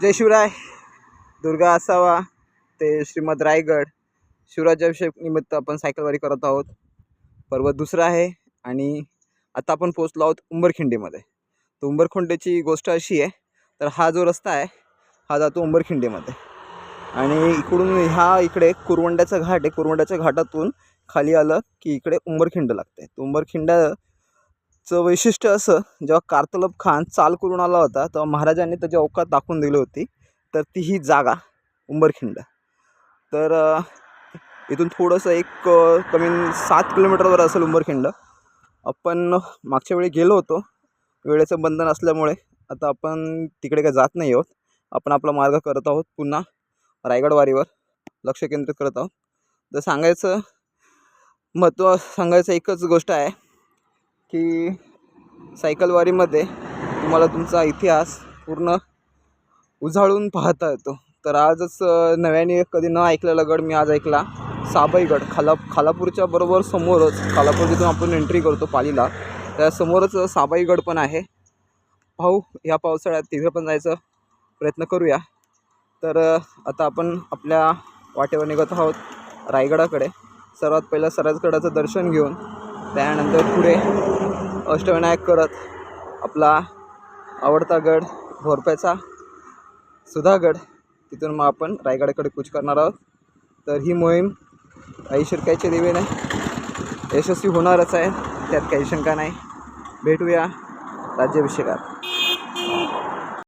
जय शिवराय. दुर्गा असावा ते श्रीमद रायगड. शिवराज्याभिषेक निमित्त आपण सायकलवारी करत आहोत. पर्वत दुसरा आहे आणि आता आपण पोचलो आहोत उंबरखिंडीमध्ये. तर उंबरखुंडेची गोष्ट अशी आहे तर हा जो रस्ता आहे हा जातो उंबरखिंडीमध्ये. आणि इकडून ह्या इकडे कुरवंड्याचा घाट आहे. कुरवंड्याच्या घाटातून खाली आलं की इकडे उंबरखिंड लागते. तर चं वैशिष्ट्य असं जेव्हा कार्तलब खान चाल करून आला होता तेव्हा महाराजांनी त्याची अवकात दाखवून दिली होती. तर ती ही जागा उंबरखिंड. तर इथून थोडंसं एक कमी सात किलोमीटरवर असेल उंबरखिंड. आपण मागच्या वेळी गेलो होतो. वेळेचं बंधन असल्यामुळे आता आपण तिकडे काय जात नाही आहोत. आपण आपला मार्ग करत आहोत पुन्हा रायगडवारीवर लक्ष केंद्रित करत आहोत. तर सांगायचं महत्त्व सांगायचं एकच गोष्ट आहे. की सायकलवारीमध्ये तुम्हाला तुमचा इतिहास पूर्ण उजाळून पाहता येतो. तर आजच नव्याने कधी न ऐकलेला गड मी आज ऐकला. साबाईगड खाला खालापूरच्या बरोबर समोरच खालापूर जिथून आपण एंट्री करतो पालीला त्यासमोरच साबाईगड पण आहे. पाहू ह्या पावसाळ्यात तिथे पण जायचं प्रयत्न करूया. तर आता आपण आपल्या वाटेवर निघत आहोत रायगडाकडे. सर्वात पहिलं सराजगडाचं दर्शन घेऊन त्यानंतर पुढे अष्टविनायक करत आपला आवडता गड भोरप्याचा सुधागड. तिथून मग आपण रायगडाकडे कूच करणार आहोत. तर ही मोहीम आई शिरकायच्या देवीने यशस्वी होणारच आहे. त्यात काही शंका नाही. भेटूया राज्याभिषेकात.